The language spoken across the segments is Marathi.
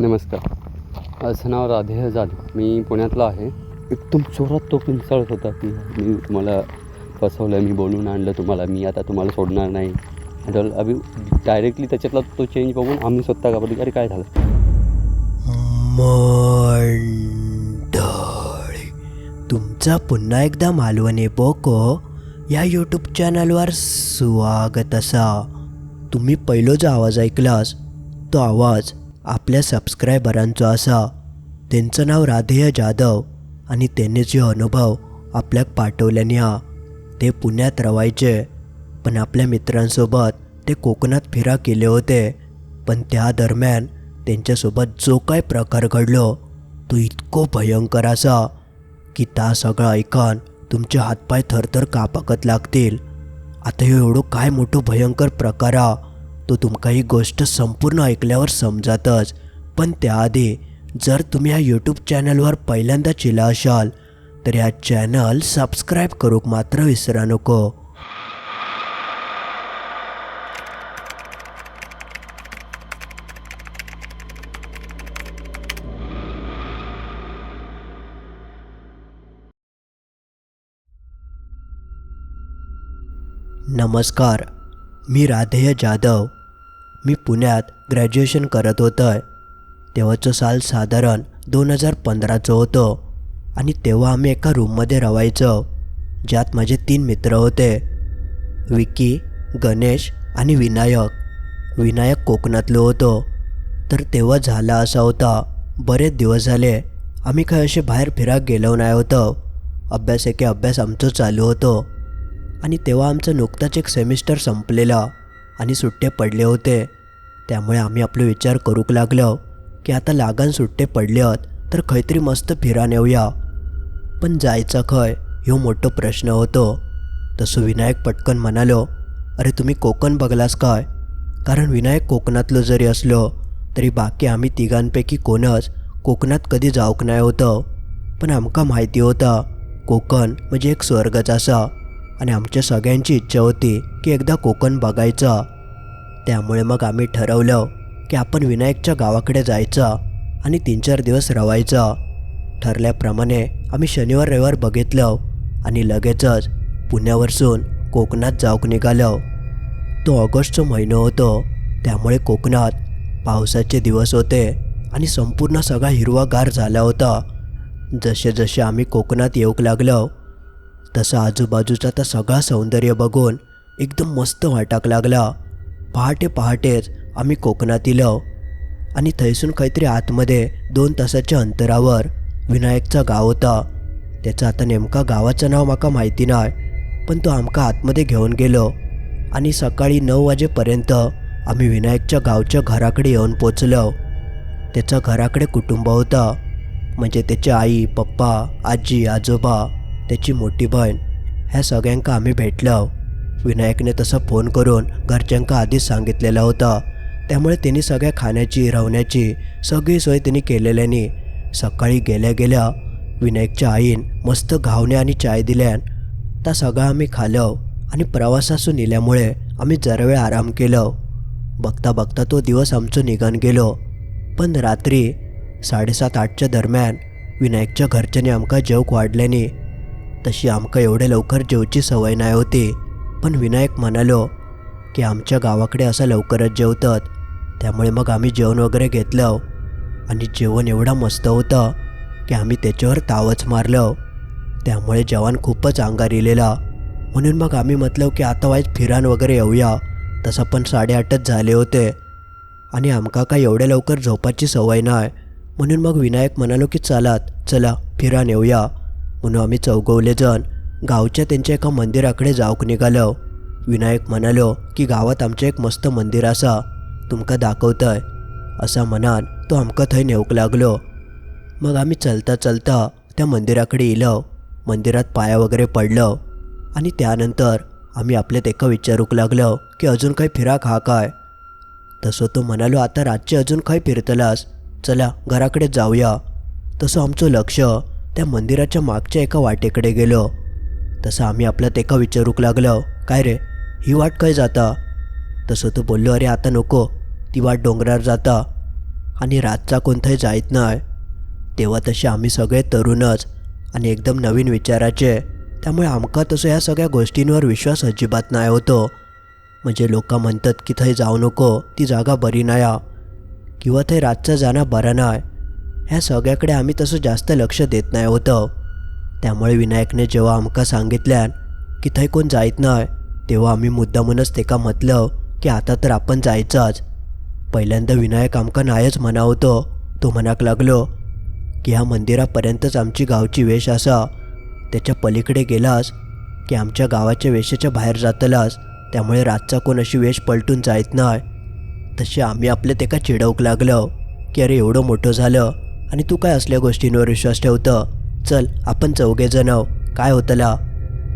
नमस्कार. माझं नाव राधे जाधव मी पुण्यातला आहे. एकदम जोरात तो किंचाळत होता की मी तुम्हाला फसवलं मी बोलून आणलं तुम्हाला. मी आता तुम्हाला सोडणार नाही. तर अभि डायरेक्टली त्याच्यातला तो चेंज बघून आम्ही स्वतः घाबरलो अरे काय झालं? मंडळी तुमचा पुन्हा एकदा मालवणे बोको या यूट्यूब चॅनलवर स्वागत असा. तुम्ही पहिलो जो आवाज ऐकलास तो आवाज आपल्या सबस्क्रायबरांचो असा. त्यांचं नाव राधेय जाधव आणि त्यांनी जे अनुभव आपल्याक पाठवल्याने हा ते पुण्यात रवायचे. पण आपल्या मित्रांसोबत ते कोकणात फिरा केले होते. पण त्या दरम्यान त्यांच्यासोबत जो काय प्रकार घडलो तो इतको भयंकर असा की ता सगळं ऐकून तुमचे हातपाय थरथर कापाकत लागतील. आता ह्यो एवढं काय मोठं भयंकर प्रकार हा तो तुमका ही गोष्ट संपूर्ण ऐकल्यावर समजातच. पण त्याआधी जर तुम्ही ह्या यूट्यूब चॅनलवर पहिल्यांदा चिला असाल तर ह्या चॅनल सबस्क्राईब करूक मात्र विसरा नको. नमस्कार. मी राधेय जाधव. मी पुण्यात ग्रॅज्युएशन करत होतं आहे तेव्हाचं साल साधारण दोन हजार पंधराचं होतं. आणि तेव्हा आम्ही एका रूममध्ये रवायचं ज्यात माझे तीन मित्र होते. विकी गणेश आणि विनायक. विनायक कोकणातलो होतो. तर तेव्हा झाला असा होता. बरेच दिवस झाले आम्ही काय असे बाहेर फिराक गेलो नाही होतं. अभ्यास एके अभ्यास आमचं चालू होतं. आणि तेव्हा आमचं नुकताच एक सेमिस्टर संपलेला आणि सुट्टे पडले होते. त्यामुळे आम्ही आपले विचार करूक लागलो की आता लागान सुट्टे पडल्यात तर खैतरी मस्त फिरा नेऊया पण जायचं खय ह्यो मोठो प्रश्न होतो. तसं विनायक पटकन म्हणालो अरे तुम्ही कोकण बघलास काय? कारण विनायक कोकणातलं जरी असलो तरी बाकी आम्ही तिघांपैकी कोणच कोकणात कधी जाऊक नाही होतं. पण आमका माहिती होता कोकण म्हणजे एक स्वर्गच असा. आणि आमच्या सगळ्यांची इच्छा होती की एकदा कोकण बघायचं. त्यामुळे मग आम्ही ठरवलं की आपण विनायकच्या गावाकडे जायचं आणि तीन चार दिवस रवायचं. ठरल्याप्रमाणे आम्ही शनिवार रविवार बघितलं आणि लगेचच पुण्यावरसून कोकणात जाऊक निघालो. तो ऑगस्टचा महिना होतो त्यामुळे कोकणात पावसाचे दिवस होते आणि संपूर्ण सगळा हिरवागार झाला होता. जसे जसे आम्ही कोकणात येऊक लागलो तसं आजूबाजूचा तर सगळा सौंदर्य बघून एकदम मस्त वाटाक लागला. पहाटे पहाटेच आम्ही कोकणात इलो आणि थैसून काहीतरी आतमध्ये दोन तासाच्या अंतरावर विनायकचा गाव होता. त्याचं आता नेमका गावाचं नाव माका माहिती नाही पण तो आमका आतमध्ये घेऊन गेलो आणि सकाळी नऊ वाजेपर्यंत आम्ही विनायकच्या गावच्या घराकडे येऊन पोचलो. त्याचा घराकडे कुटुंब होता म्हणजे त्याची आई पप्पा आजी आजोबा त्याची मोठी बहीण. ह्या सगळ्यांका आम्ही भेटलो विनायकने तसा फोन करून घरच्यांका आधीच सांगितलेला होता. त्यामुळे त्यांनी सगळ्या खाण्याची राहण्याची सगळी सोय त्यांनी केलेल्याने सकाळी गेल्या गेल्या विनायकच्या आईन मस्त घावणे आणि चाय दिल्यान त्या सगळं आम्ही खालो आणि प्रवासासून इल्यामुळे आम्ही जरा वेळ आराम केलो बघता बघता तो दिवस आमचं निघून गेलो. पण रात्री साडेसात आठच्या दरम्यान विनायकच्या घरच्यांनी आमका जेवक वाढल्याने तशी आमका एवढ्या लवकर जेवची सवय नाही होती. पण विनायक म्हणालो की आमच्या गावाकडे असं लवकरच जेवतात. त्यामुळे मग आम्ही जेवण वगैरे घेतलं. आणि जेवण एवढं मस्त होतं की आम्ही त्याच्यावर तावच मारलं. त्यामुळे जेवण खूपच अंगारिलेला म्हणून मग आम्ही म्हटलं की आता वाईज फिरान वगैरे येऊया. तसं पण साडेआठच झाले होते. आणि आमका काय एवढ्या लवकर झोपाची सवय नाही म्हणून मग विनायक म्हणालो की चलात चला फिरान येऊया. म्हणून आम्ही चौगवले जण. गावच्या त्यांच्या एका मंदिराकडे जाऊक निघालो. विनायक म्हणालो की गावात आमचं एक मस्त मंदिर असा. तुमका दाखवतंय. असा म्हणान तो आमका थंय नेऊक लागलो. मग आम्ही चलता चलता त्या मंदिराकडे इलो. मंदिरात पाया वगैरे पडलो. आणि त्यानंतर आम्ही आपल्यात एका विचारूक लागलो की अजून काही फिराक हा काय? तसं तो म्हणालो आता रातचे अजून काय फिरतलास. चला घराकडे जाऊया. तसं आमचं लक्ष त्या मंदिराच्या मागच्या एका वाटेकडे गेलो. तसं आम्ही आपल्यात एका विचारूक लागलो काय रे? ही वाट काय जाता? तसं तो बोललो अरे आता नको. ती वाट डोंगरावर जाता. आणि रातचा कोणताही जायत नाही. तेव्हा तसे आम्ही सगळे तरुणच आणि एकदम नवीन विचाराचे. त्यामुळे आमका तसं ह्या सगळ्या गोष्टींवर विश्वास अजिबात नाही होतो. म्हणजे लोक म्हणतात की थंय जाऊ नको. ती जागा बरी नाही किंवा थंय रातचा जाणं बरं नाही ह्या सगळ्याकडे आम्ही तसं जास्त लक्ष देत नाही होतं. त्यामुळे विनायकने जेव्हा आमका सांगितल्यान की थंय कोण जायत नाही तेव्हा आम्ही मुद्दामूनच तेका म्हटलं की आता तर आपण जायचंच. पहिल्यांदा विनायक आमका नाहीच म्हणा होतो तो म्हणाक लागलो की ह्या मंदिरापर्यंतच आमची गावची वेश असा त्याच्या पलीकडे गेलास की आमच्या गावाच्या वेशेच्या बाहेर जातलास. त्यामुळे रातचा कोण अशी वेश पलटून जायत नाही तसे आम्ही आपले तेका चिडवूक लागलं की अरे एवढं मोठं झालं. आणि तू काय असल्या गोष्टींवर विश्वास ठेवतं? चल आपण चौघेजण आहो. काय होतला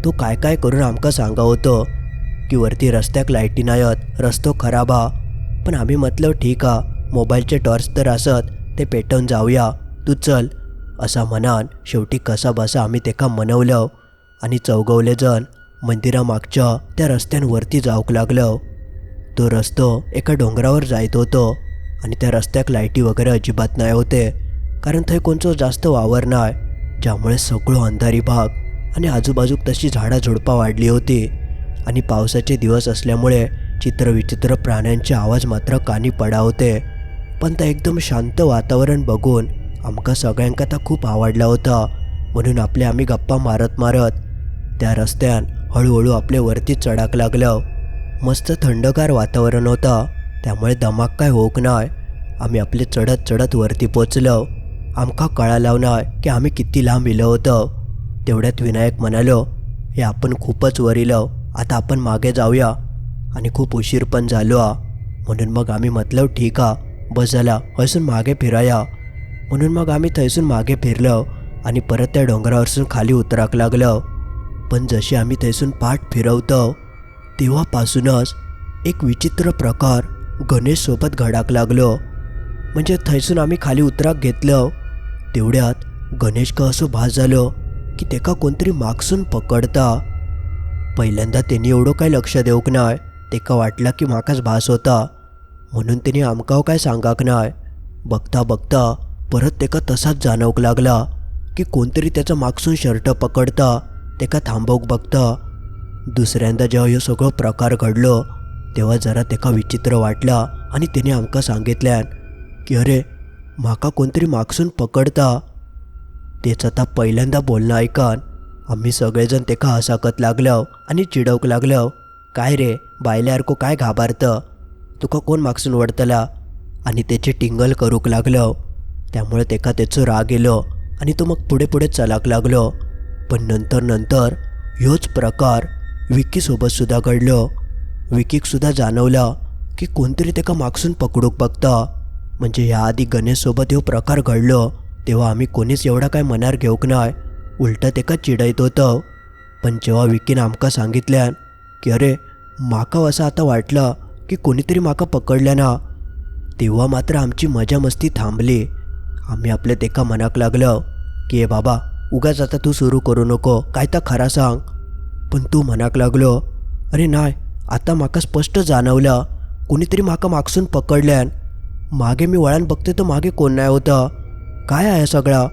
तू काय काय करून आमका सांगा होतो? की वरती रस्त्याक लाईटी नायत रस्तो खराब हा. पण आम्ही म्हटलं ठीक हा. मोबाईलचे टॉर्च तर असत ते पेटवून जाऊया. तू चल. असा म्हणान शेवटी कसा बसा आम्ही तेका मनवलं. आणि चौगवले जण मंदिरामागच्या त्या रस्त्यांवरती जाऊक लागलं. तो रस्तो एका डोंगरावर जायत होतो. आणि त्या रस्त्याक लाईटी वगैरे अजिबात नाही होते. कारण थंय कोणचं जास्त वावर नाही ज्यामुळे सगळं अंधारी भाग आणि आजूबाजूक तशी झाडा झुडपा वाढली होती. आणि पावसाचे दिवस असल्यामुळे चित्रविचित्र प्राण्यांचे आवाज मात्र कानी पडा होते. पण त्या एकदम शांत वातावरण बघून आमका सगळ्यांका तर खूप आवडला होता. म्हणून आपले आम्ही गप्पा मारत मारत त्या रस्त्यान हळूहळू आपले वरती चढाक लागलं. मस्त थंडगार वातावरण होतं त्यामुळे दमाक काय होऊक नाही आम्ही आपले चढत चढत वरती पोचलो. आमका कळालाव नाही की आम्ही किती लांब इलं होतं. तेवढ्यात विनायक म्हणालो हे आपण खूपच वर आता आपण मागे जाऊया. आणि खूप उशीर पण झालो आ. म्हणून मग आम्ही म्हटलं ठीक आ. बस झाला. हसून मागे फिराया. म्हणून मग आम्ही थैसून मागे फिरलो आणि परत त्या डोंगरावरसून खाली उतराक लागलं. पण जशी आम्ही थैसून पाठ फिरवतो तेव्हापासूनच एक विचित्र प्रकार गणेशसोबत घडाक लागलो. म्हणजे थैसून आम्ही खाली उतराक घेतलं तेवढ्यात गणेश का असं भास झालं की तेका कोणतरी मागसून पकडता. पहिल्यांदा त्यांनी एवढं काय लक्ष देऊक नाय तेका वाटला की माकाच भास होता. म्हणून त्यांनी आमकाव काय सांगाक नाय. बघता बघता परत तेका तसाच जाणवक लागला की कोणतरी त्याचा मागसून शर्ट पकडता तेका थांबवूक बघता. दुसऱ्यांदा जेव्हा ह्यो सगळो प्रकार घडलो तेव्हा जरा तेका विचित्र वाटला आणि त्याने आमकां सांगितल्यान की अरे म्हाका कोणतरी मागसून पकडता. तेच आता पहिल्यांदा बोलणं ऐकान आम्ही सगळेजण तेका हसाकत लागलो आणि चिडवक लागलो काय रे बायल्यारको काय घाबारतं? तुका कोण मागसून वडतला आणि त्याचे टिंगल करूक लागलो त्यामुळे तेका तेचो राग येलो आणि तो मग पुढे पुढे चलाक लागलो. पण नंतर नंतर ह्योच प्रकार विकीसोबत सुद्धा घडलो. विकीक सुद्धा जाणवला की कोणतरी तेका मागसून पकडूक बघता. म्हणजे ह्या आधी गणेशसोबत ह्यो प्रकार घडलो तेव्हा आम्ही कोणीच एवढा काय मनार घेऊक नाय. उलटं तेका चिडयत होतं. पण जेव्हा विकीन आमकां सांगितल्यान की अरे माका असं आता वाटलं की कोणीतरी माका पकडल्या ना तेव्हा मात्र आमची मजा मस्ती थांबली. आम्ही आपल्या तेका मनाक लागलं की ए बाबा उगाच आता तू सुरू करू नको काय तर खरा सांग. पण तू मनाक लागलो अरे नाय आता माका स्पष्ट जाणवलं कोणीतरी माका मागसून पकडल्यान मागे मी वळण बघते तर मागे कोण नाही होतं. काय आहे सगळा?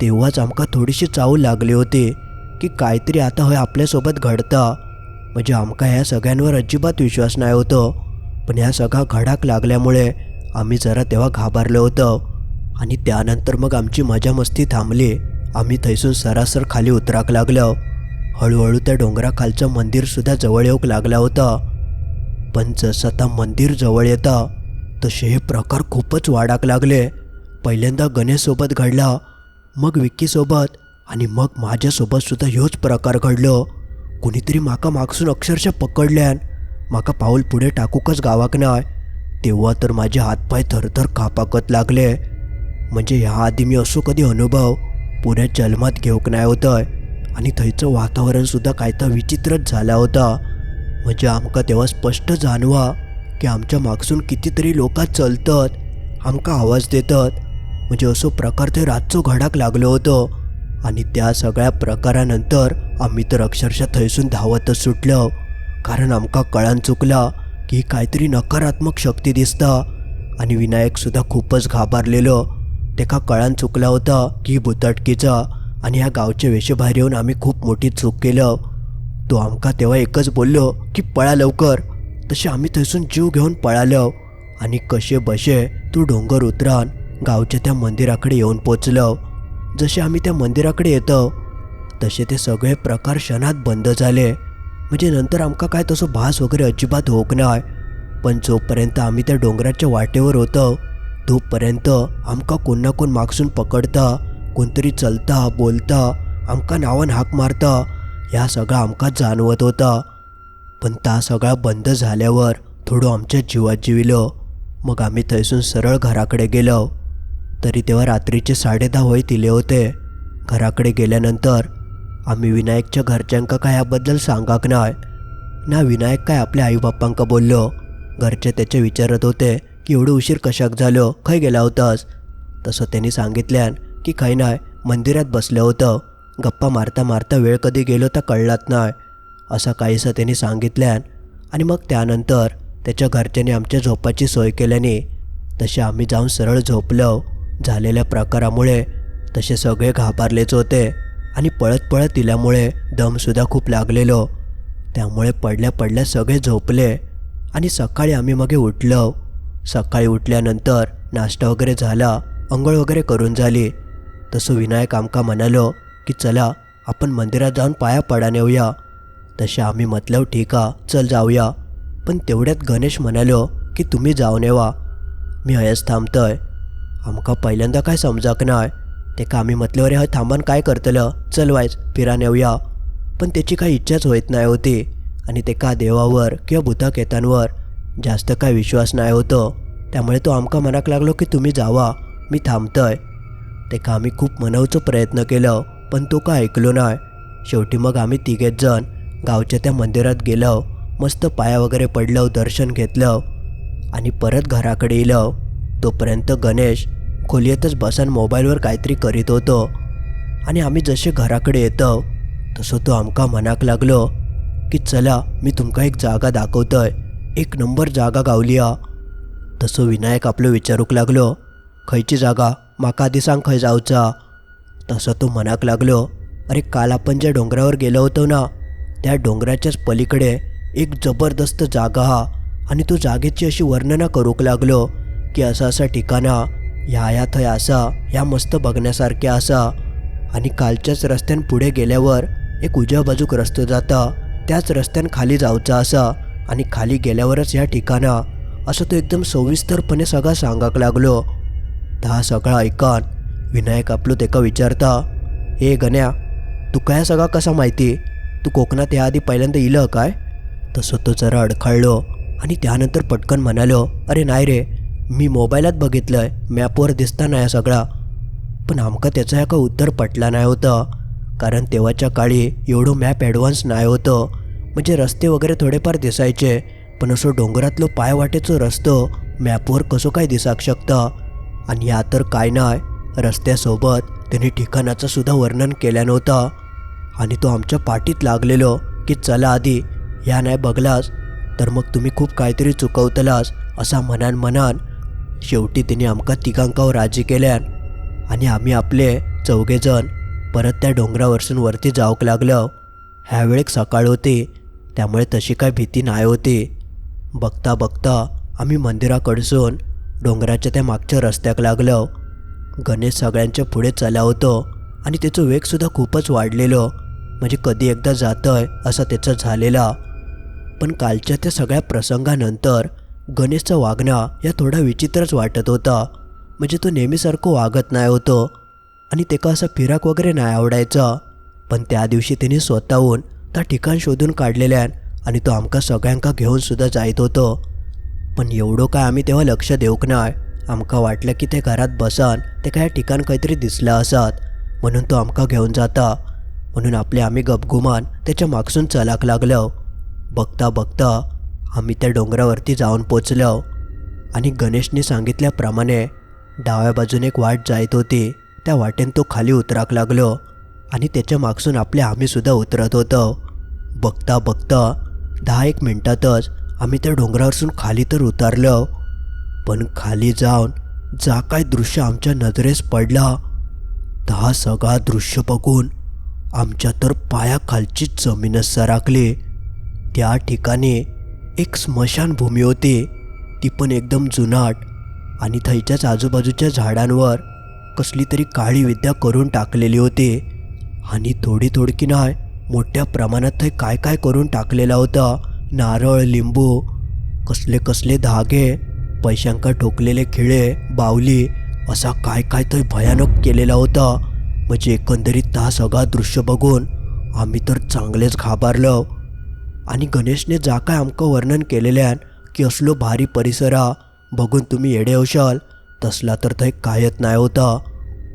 तेव्हाच आमका थोडीशी चावू लागली होती की काहीतरी आता होय आपल्यासोबत घडतं. म्हणजे आमका ह्या सगळ्यांवर अजिबात विश्वास नाही होतो. पण ह्या सगळा घडाक लागल्यामुळे आम्ही जरा तेव्हा घाबरलो होतो. आणि त्यानंतर मग आमची मजा मस्ती थांबली. आम्ही थैसून सरासर खाली उतराक लागलो. हळूहळू त्या डोंगराखालचं मंदिरसुद्धा जवळ येऊक लागला होता. पण जसं आता मंदिर जवळ येतं तसे हे प्रकार खूपच वाढाक लागले. पहिल्यांदा गणेशसोबत घडला मग विक्कीसोबत आणि मग माझ्यासोबतसुद्धा ह्योच प्रकार घडलो. कुणीतरी माका मागसून अक्षरशः पकडल्यान माका पाऊल पुढे टाकूकच गावाक नाय. तेव्हा तर माझे हातपाय थरथर कापाकत लागले. म्हणजे ह्या आधी मी असो कधी अनुभव पुण्यात जन्मात घेऊक नाही होतं आणि थंयचं वातावरण सुद्धा काय तर विचित्रच झाला होता. म्हणजे आमका तेव्हा स्पष्ट जाणवा की आमच्या मागसून कितीतरी लोक चलतात आमका आवाज देतात. म्हणजे असो प्रकार ते रातचो घडाक लागलो होतो. आणि त्या सगळ्या प्रकारानंतर आम्ही तर अक्षरशः थंयसून धावतच सुटलो. कारण आमका कळान चुकला की काहीतरी नकारात्मक शक्ती दिसता. आणि विनायकसुद्धा खूपच घाबरलेलो. तेका कळान चुकला होता की ही भुताटकीचा आणि ह्या गावच्या वेशेभायर येऊन आम्ही खूप मोठी चूक केलं. तो आमका तेव्हा एकच बोललो की पळा लवकर. तसे आम्ही थंयसून जीव घेऊन पळालो. आणि कसे बसे तू डोंगर उतरान गावच्या त्या मंदिराकडे येऊन पोचलो. जसे आम्ही त्या मंदिराकडे येतो तसे ते सगळे प्रकार क्षणात बंद झाले. म्हणजे नंतर आमका काय तसं भास वगैरे अजिबात होक नाही पण जोपर्यंत आम्ही त्या डोंगराच्या वाटेवर होतो तोपर्यंत आमका कोण ना कोण मागसून पकडता कोणतरी चलता बोलता आमका नावान हाक मारता. ह्या सगळा आमका जाणवत होता. पण ता सगळा बंद झाल्यावर थोडं आमच्या जीवात जिविलो. मग आम्ही थंयसून सरळ घराकडे गेलो. तरी तेव्हा रात्रीचे साडेदहा वय दिले होते. घराकडे गेल्यानंतर आम्ही विनायकच्या घरच्यांका काय याबद्दल सांगाक नाही ना विनायक काय आपल्या आईबाप्पांका बोललो. घरचे त्याचे विचारत होते की एवढं उशीर कशाक झालो? खय गेला होतास? तसं त्यांनी सांगितल्यान की खै नाही मंदिरात बसलं होतं. गप्पा मारता मारता वेळ कधी गेलो तर कळलात नाही असं काहीसं त्यांनी सांगितल्यान आणि मग त्यानंतर त्याच्या घरच्यांनी आमच्या झोपाची सोय केल्याने तसे आम्ही जाऊन सरळ झोपलो. झालेल्या प्रकारामुळे तसे सगळे घाबरलेच होते आणि पळत पळत दिल्यामुळे दमसुद्धा खूप लागलेलो. त्यामुळे पडल्या पडल्या सगळे झोपले आणि सकाळी आम्ही मगे उठलो. सकाळी उठल्यानंतर नाश्ता वगैरे झाला अंघोळ वगैरे करून झाली. तसं विनायक आमका म्हणालो की चला आपण मंदिरात जाऊन पाया पडा नेऊया तसे आम्ही म्हटलं ठीक आ चल जाऊया. पण तेवढ्यात गणेश म्हणालो की तुम्ही जाऊन येवा. मी हयच थांबतोय. आमका पहिल्यांदा काय समजाक नाय. ते का आम्ही म्हटलं अरे हय थांबान काय करतलं? चल वायच फिरान येऊया. पण त्याची काही इच्छाच होत नाही होती. आणि ते का देवावर किंवा भूताकेतांवर जास्त काय विश्वास नाही होतो. त्यामुळे तो आमका मनाक लागलो की तुम्ही जावा. मी थांबतोय. ते का आम्ही खूप मनवचं प्रयत्न केलं पण तो का ऐकलो नाही शेवटी मग आम्ही तिघेच जण गावच्या त्या मंदिरात गेलो मस्त पाया वगैरे पडलं दर्शन घेतलं आणि परत घराकडे येलो तोपर्यंत गणेश खोलीतच बसन मोबाईलवर काहीतरी करीत होतो. आणि आम्ही जसे घराकडे येतो तसं तो आमका मनाक लागलो की चला मी तुमका एक जागा दाखवतोय. एक नंबर जागा गावली आ तसं विनायक आपलं विचारूक लागलो खयची जागा? माका आधी सांग खंय जावचा तसं तो मनाक लागलो अरे काल आपण ज्या डोंगरावर गेलो होतो ना त्या डोंगराच्याच पलीकडे एक जबरदस्त जागा हा आणि तो जागेची अशी वर्णना करूक लागलो की असा असा ठिकाणा ह्या ह्या थंय असा ह्या मस्त बघण्यासारख्या असा. आणि कालच्याच रस्त्यान पुढे गेल्यावर एक उजव्या बाजूक रस्तो जाता त्याच रस्त्यान खाली जावचा असा आणि खाली गेल्यावरच ह्या ठिकाणा. असं तो एकदम सविस्तरपणे सगळा सांगाक लागलो. हा सगळा ऐकान विनायक आपलो तेका विचारता हे गण्या तू काय सगळा कसा माहिती? तू कोकणात याआधी पहिल्यांदा इलं काय? तसं तो जरा अडखळलो आणि त्यानंतर पटकन म्हणालो अरे नाही रे मी मोबाईलात बघितलंय मॅपवर दिसता नाही सगळा. पण आमका त्याचं ह्या का उत्तर पटला नाही होतं कारण तेव्हाच्या काळी एवढं मॅप ॲडव्हान्स नाही होतं. म्हणजे रस्ते वगैरे थोडेफार दिसायचे पण असं डोंगरातलं पायवाटेचं रस्तो मॅपवर कसं काय दिसाक शकतं? आणि या तर काय नाही रस्त्यासोबत त्यांनी ठिकाणाचं सुद्धा वर्णन केलं नव्हतं. आणि तो आमच्या पाठीत लागलेलो की चला आधी ह्या नाही बघलास तर मग तुम्ही खूप काहीतरी चुकवतलास असा म्हणान म्हणान शेवटी तिने आमका तिघांकावर राजी केल्यान आणि आम्ही आपले चौघेजण परत त्या डोंगरावरसून वरती जाऊक लागलो. ह्यावेळेक सकाळ होती त्यामुळे तशी काय भीती नाही होती. बघता बघता आम्ही मंदिराकडसून डोंगराच्या त्या मागच्या रस्त्याक लागलो. गणेश सगळ्यांच्या पुढे चला होतो आणि त्याचं वेगसुद्धा खूपच वाढलेलो. म्हणजे कधी एकदा जातंय असा त्याचा झालेला. पण कालच्या त्या सगळ्या प्रसंगानंतर गणेशचा वागणं या थोडा विचित्रच वाटत होता. म्हणजे तो नेहमीसारखं वागत नाही होतो. आणि तेका असं फिराक वगैरे नाही आवडायचा. पण त्या दिवशी त्याने स्वतःहून त्या ठिकाण शोधून काढलेल्यान आणि तो आमका सगळ्यांका घेऊन सुद्धा जायत होतो. पण एवढं काय आम्ही तेव्हा लक्ष देऊक नाही. आमका वाटलं की ते घरात बसान ते काय ठिकाण काहीतरी दिसलं असत. म्हणून तो आमका घेऊन जाता. म्हणून आपले आम्ही गपगुमान त्याच्या मागसून चलाक लागलो. बघता बघता आम्ही त्या डोंगरावरती जाऊन पोचलो आणि गणेशने सांगितल्याप्रमाणे डाव्या बाजूने एक वाट जायत होती. त्या वाटेन तो खाली उतराक लागलो आणि त्याच्या मागसून आपले आम्हीसुद्धा उतरत होतो. बघता बघता दहा एक मिनटातच आम्ही त्या डोंगरावरसून खाली तर उतरलो पण खाली जाऊन जा काय दृश्य आमच्या नजरेस पडला. तर हा सगळा दृश्य बघून आमच्या तर पायाखालचीच जमीनच सराकले त्या ठिकाणी एक स्मशानभूमी होती. ती पण एकदम जुनाट आणि थैच्याच आजूबाजूच्या झाडांवर कसली तरी काळी विद्या करून टाकलेली होती. आणि थोडी थोडकी नाही मोठ्या प्रमाणात थंय काय काय करून टाकलेला होता. नारळ लिंबू कसले कसले धागे पैशांका ठोकलेले खिळे बावली असा काय काय थंय भयानक केलेला होता. म्हणजे एकंदरीत हा सगळा दृश्य बघून आम्ही तर चांगलेच घाबरलो. आणि गणेशने जा काय आमकं वर्णन केलेल्यान की असलो भारी परिसरा बघून तुम्ही येडे होशाल तसला तर थंय कायत नाही होता.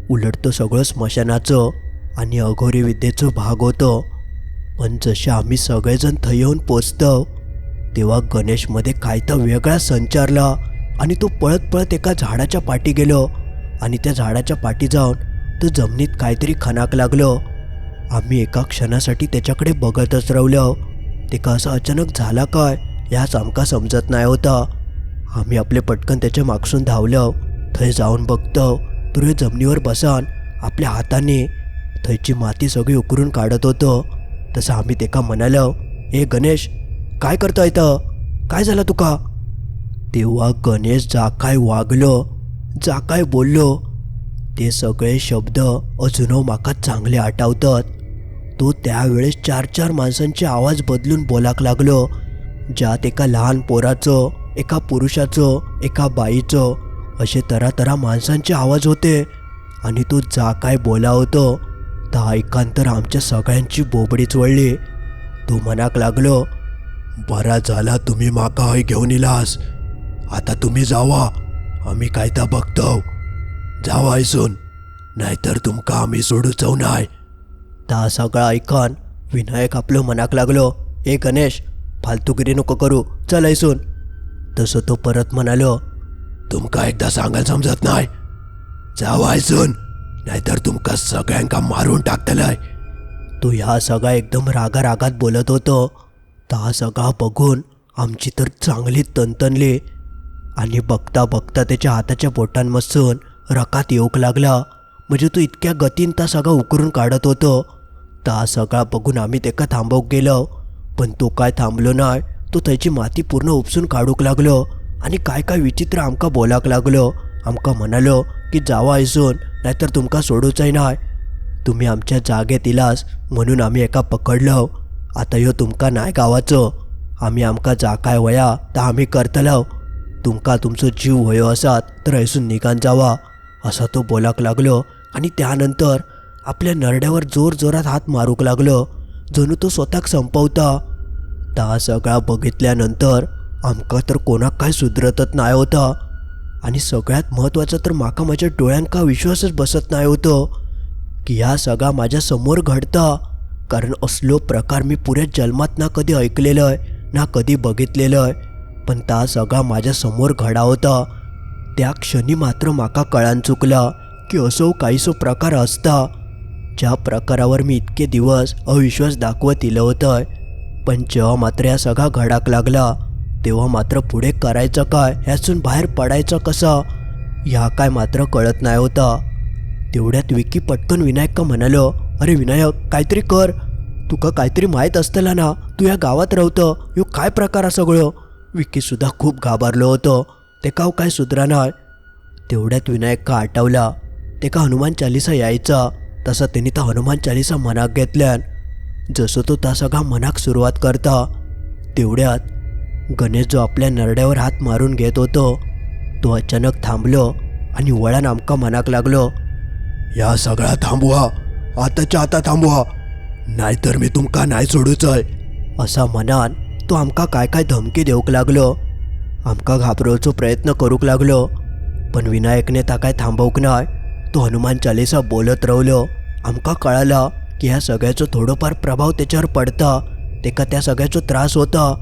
उलट तो सगळं स्मशानाचं आणि अघोरी विद्येचं भाग होतं. पण जसे आम्ही सगळेजण थंय येऊन पोचतो तेव्हा गणेशमध्ये काय तर वेगळा संचारला आणि तो पळत पळत एका झाडाच्या पाठी गेलो. आणि त्या झाडाच्या पाठी जाऊन तो जमिनीत काहीतरी खणाक लागलो. आम्ही एका क्षणासाठी त्याच्याकडे बघतच राहिलो. ते का असं अचानक झाला काय याच आमका समजत नाही होता. आम्ही आपले पटकन त्याच्या मागसून धावलं. थंय जाऊन बघतो. तर हे जमिनीवर बसान आपल्या हाताने. थंयची माती सगळी उकरून काढत होतो. तसं आम्ही तेका म्हणालो हे गणेश काय करतो तर काय झालं तुका? तेव्हा गणेश जा काय वागलो जा काय बोललो. ते सगळे शब्द अजूनही माका चांगले आठवतात. तो त्यावेळेस चार चार माणसांचे आवाज बदलून बोलाक लागलो. ज्यात एका लहान पोराचं एका पुरुषाचं एका बाईचं असे तरातरा माणसांचे आवाज होते आणि तो जा काय बोला होतो त्या ऐकांतर आमच्या सगळ्यांची बोबडीच वळली तो मनाक लागलो बरा झाला तुम्ही माका हय घेऊन इलास. आता तुम्ही जावा आम्ही काय तर बघतो जावा आयसून नाहीतर तुमका आम्ही सोडूच नाय. ता सगळं ऐकन विनायक आपलं मनाक लागलो. ए गणेश फालतूगिरी नको करू. चल ऐसून तसं तो परत म्हणालो तुमका एकदा सांगायला समजत नाही जावा आयसून नाहीतर तुमका सगळ्यांका मारून टाकतलाय. तो ह्या सगळा एकदम रागा रागात बोलत होतो. ता सगळा बघून आमची तर चांगली तनतनली. आणि बघता बघता त्याच्या हाताच्या बोटांमधून रकात येऊक लागला. म्हणजे तो इतक्या गतीन ता सगळा उकरून काढत होतो. ता सगळा बघून आम्ही तेका थांबवूक गेलो. पण तो काय थांबलो नाही तो त्याची माती पूर्ण उपसून काढूक लागलो. आणि काय काय विचित्र आमका बोलाक लागलो. आमका म्हणालो की जावा ऐसून नाहीतर तुमका सोडूचंय नाही तुम्ही आमच्या जागेत इलास म्हणून आम्ही एका पकडलो. आता ह्यो तुमका नाही गावाचं. आम्ही आमका जा काय वया तर आम्ही करतलो तुमका तुमचो जीव वयो असात तर ऐसून निघान जावा. असा तो बोलाक लागलो आणि त्यानंतर आपल्या नरड्यावर जोर जोरात हात मारूक लागलो जणू तो स्वतःक संपवता. ता सगळा बघितल्यानंतर आमका तर कोणाक काय सुधरतच नाही होता आणि सगळ्यात महत्त्वाचं तर माका माझ्या डोळ्यांका विश्वासच बसत नाही होतो की हा सगळा माझ्यासमोर घडता. कारण असलो प्रकार मी पुऱ्या जन्मात ना कधी ऐकलेलं आहे ना कधी बघितलेलं आहे पण ता सगळा माझ्यासमोर घडा होता. त्या क्षणी मात्र माका कळान चुकला की असो काहीसो प्रकार असता. ज्या प्रकारावर मी इतके दिवस अविश्वास दाखवत इलं होतं पण जेव्हा मात्र या सगळा घडाक लागला तेव्हा मात्र पुढे करायचं काय ह्यातून बाहेर पडायचं कसं ह्या काय मात्र कळत नाही होता. तेवढ्यात विकी पटकन विनायक का म्हणालो अरे विनायक काहीतरी कर. तुका काहीतरी माहीत असतला ना तू या गावात राहतं ह्यो काय प्रकार हा सगळं विकीसुद्धा खूप घाबरलो होतं. ते काव काय सुधराणार तेवढ्यात विनायकका आठवला. ते का हनुमान चालिसा यायचा? तसा त्यांनी तर हनुमान चालिसा मनाक घेतल्यान. जसं तो त्या सगळा मनाक सुरुवात करता. तेवढ्यात गणेश जो आपल्या नरड्यावर हात मारून घेत होतो तो अचानक थांबलो आणि वळण आमका मनाक लागलो. या सगळा थांबवा. आताच्या आता थांबवा. नाहीतर मी तुमका नाही सोडूच आहे असा मनान तो आमका काय काय धमकी देऊक लागलो. आमका घाबरवचो प्रयत्न करूक लागलो पण विनायकने ताकाय थांबवूक नाय तो हनुमान चालिसा बोलत रावलो आमका कळाला की ह्या सगळ्याचो थोडोफार प्रभाव त्याच्यावर पडता तेका त्या सगळ्याचो त्रास होता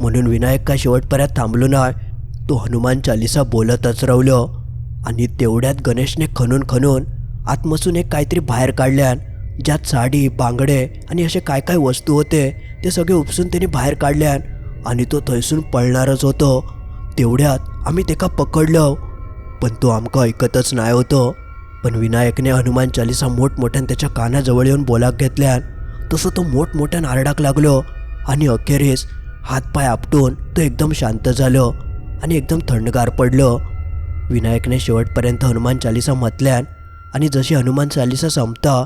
म्हणून विनायक काय शेवटपर्यंत थांबलो नाय तो हनुमान चालिसा बोलतच रावलो आणि तेवढ्यात गणेशने खणून खणून आतमसून एक काहीतरी बाहेर काढल्यान ज्यात साडी बांगडे आणि असे काय काय वस्तू होते ते सगळे उपसून त्याने बाहेर काढल्यान आणि तो थैसून पळणारच होतो तेवढ्यात आम्ही तेका पकडलं. पण तो आमकां ऐकतच नाही होतो. पण विनायकने हनुमान चालिसा मोठमोठ्यान त्याच्या कानाजवळ येऊन बोलाक घेतल्यान तसं तो मोठमोठ्यान आरडाक लागलो आणि अखेरीस हातपाय आपटून तो एकदम शांत झालो आणि एकदम थंडगार पडलं. विनायकने शेवटपर्यंत हनुमान चालिसा म्हटल्यान आणि जशी हनुमान चालिसा संपता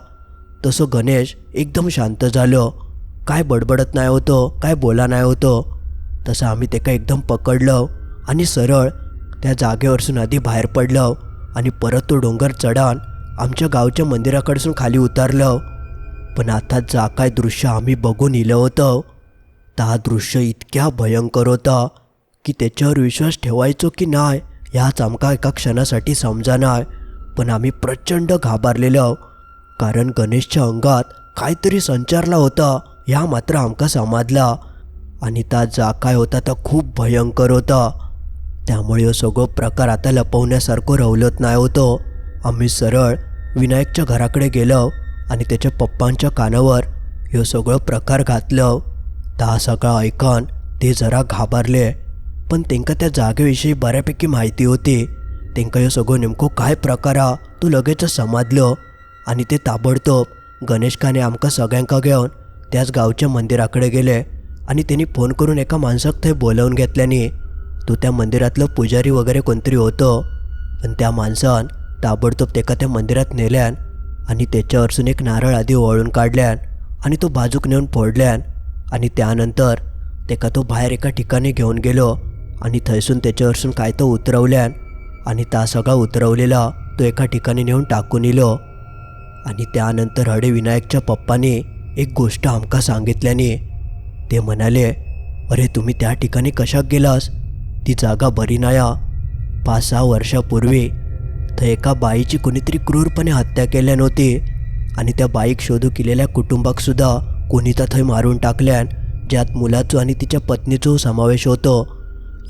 तसं गणेश एकदम शांत झालो. काय बडबडत नाही होतं काय बोला नाही होतो तसं आम्ही तेका एकदम पकडलं. आणि सरळ त्या जागेवरसून आधी बाहेर पडलो आणि परत तो डोंगर चढान आमच्या गावच्या मंदिराकडसून खाली उतरलं. पण आता जा काय दृश्य आम्ही बघून इलं होतं. ता दृश्य इतक्या भयंकर होता की त्याच्यावर विश्वास ठेवायचो की नाही ह्याच आमका एका क्षणासाठी समजानाय पण आम्ही प्रचंड घाबरलेलो कारण गणेशच्या अंगात काहीतरी संचारला होता ह्या मात्र आमका समजला. आणि ता जा काय होता तो खूप भयंकर होता. त्यामुळे ह्यो सगळो प्रकार आता लपवण्यासारखं रवलत नाही होतो आम्ही सरळ विनायकच्या घराकडे गेलो आणि त्याच्या पप्पांच्या कानावर ह्यो सगळं प्रकार घातलं. ता सगळं ऐकून ते जरा घाबरले पण तेंका त्या जागेविषयी बऱ्यापैकी माहिती होती. तेंका ह्यो सगळं नेमकं काय प्रकार हा तो लगेच समजलो आणि ते ताबडतोब गणेशकाने आमकां सगळ्यांका घेऊन त्याच गावच्या मंदिराकडे गेले आणि त्यांनी फोन करून एका माणसाक थंय बोलावून घेतल्याने तो त्या मंदिरातलं पुजारी वगैरे कोणतरी होतं. पण त्या माणसान ताबडतोब तेका त्या मंदिरात नेल्यान आणि त्याच्यावरसून एक नारळ आधी वळून काढल्यान आणि तो बाजूक नेऊन फोडल्यान आणि त्यानंतर तेका तो बाहेर एका ठिकाणी घेऊन गेलो आणि थंयसून त्याच्यावरसून काय तो उतरवल्यान आणि ता सगळा उतरवलेला तो एका ठिकाणी नेऊन टाकून इलो. आणि त्यानंतर हडे विनायकच्या पप्पाने एक गोष्ट आमका सांगितल्याने ते म्हणाले अरे तुम्ही त्या ठिकाणी कशाक गेलास? ती जागा बरी नाया. पाच सहा वर्षापूर्वी थंय एका बाईची कोणीतरी क्रूरपणे हत्या केल्या नव्हती आणि त्या बाईक शोधू केलेल्या कुटुंबाक सुद्धा कोणी तर थंय मारून टाकल्यान ज्यात मुलाचो आणि तिच्या पत्नीचो समावेश होतो.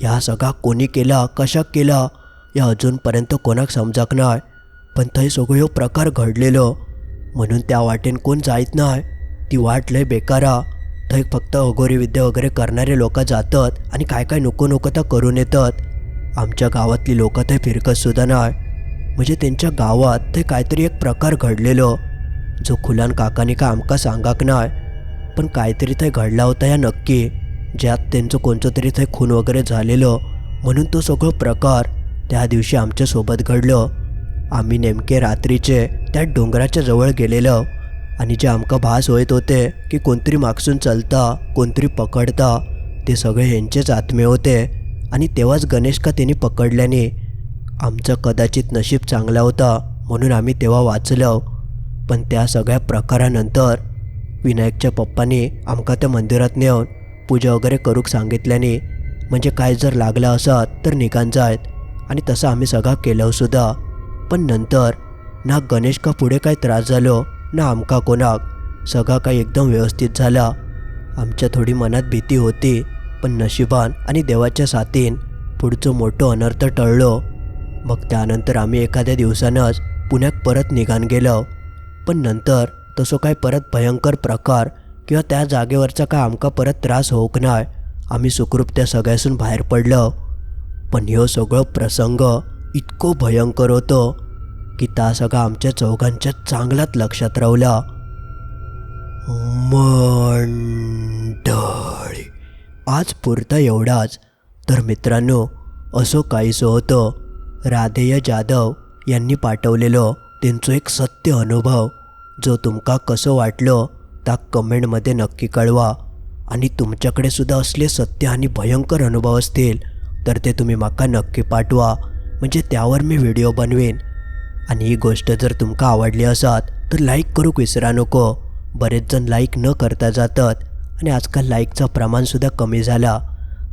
ह्या सगळा कोणी केला कशाक केला या अजूनपर्यंत कोणाक समजाक नाय पण थंय सगळो ह्यो प्रकार घडलेलो. म्हणून त्या वाटेन कोण जायत नाय ती वाट लय बेकारा. थंय फक्त अघोरी विद्या वगैरे करणारे लोक जातात आणि काय काय नको नको तर करून येतात. आमच्या गावातली लोक थंय फिरकतसुद्धा नाही. म्हणजे त्यांच्या गावात थंय काहीतरी एक प्रकार घडलेलो. जो खुलान काकाने का आमका सांगाक नाय पण काहीतरी थंय घडला होता या नक्की. ज्यात त्यांचं कोणतं तरी थंय खून वगैरे झालेलं. म्हणून तो सगळं प्रकार त्या दिवशी आमच्यासोबत घडलं. आम्ही नेमके रात्रीचे त्या डोंगराच्या जवळ गेलेलो. आणि जे आमका भास होत होते की कोणतरी मागसून चलता कोणतरी पकडता ते सगळे ह्यांचेच आत्मे होते. आणि तेव्हाच गणेश का त्यांनी पकडल्याने आमचं कदाचित नशीब चांगला होता म्हणून आम्ही तेव्हा वाचलो पण त्या सगळ्या प्रकारानंतर विनायकच्या पप्पाने आमका त्या मंदिरात नेऊन पूजा वगैरे करूक सांगितल्याने म्हणजे काय जर लागलं असत तर निघान जायत. आणि तसं आम्ही सगळा केलं सुद्धा. पण नंतर ना गणेश का पुढे काय त्रास झालो ना आमका कोणाक. सगळा काही एकदम व्यवस्थित झाला. आमच्या थोडी मनात भीती होती पण नशिबान आणि देवाच्या साथीन पुढचं मोठं अनर्थ टळलो. मग त्यानंतर आम्ही एखाद्या दिवसानंच पुण्यात परत निघान गेलो. पण नंतर तसं काय परत भयंकर प्रकार किंवा त्या जागेवरचा काय आमका परत त्रास होऊक नाय आम्ही सुखरूप त्या सगळ्यासून बाहेर पडलो. पण ह्यो सगळं प्रसंग इतको भयंकर होतो. की ता सगळा आमच्या चौघांच्या चांगलाच लक्षात रावला मंडळी आज पुरता एवढाच. तर मित्रांनो असं काहीसं होतं. राधेय जाधव यांनी पाठवलेलं त्यांचं एक सत्य अनुभव. जो तुमका कसं वाटलं त्या कमेंटमध्ये नक्की कळवा. आणि तुमच्याकडे सुद्धा असले सत्य आणि भयंकर अनुभव असतील तर ते तुम्ही माका नक्की पाठवा. म्हणजे त्यावर मी व्हिडिओ बनवेन. आणि ही गोष्ट जर तुमका आवडली असत तर लाईक करूक विसरा नको. बरेच जण लाईक न करता जातात आणि आजकाल लाईकचं प्रमाणसुद्धा कमी झाला.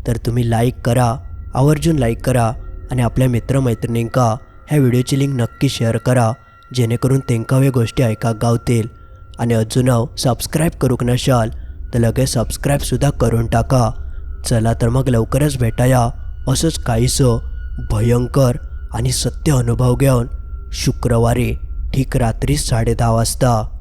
तर तुम्ही लाईक करा आवर्जून लाईक करा आणि आपल्या मित्रमैत्रिणींका ह्या व्हिडिओची लिंक नक्की शेअर करा जेणेकरून तेंका हे गोष्टी ऐकाक गावतील. आणि अजून सबस्क्राईब करूक नशाल तर लगेच सबस्क्राईबसुद्धा करून टाका. चला तर मग लवकरच भेटाया. असंच काहीसं भयंकर आणि सत्य अनुभव घेऊन शुक्रवारी ठीक रात्री साडे दहा वाजता.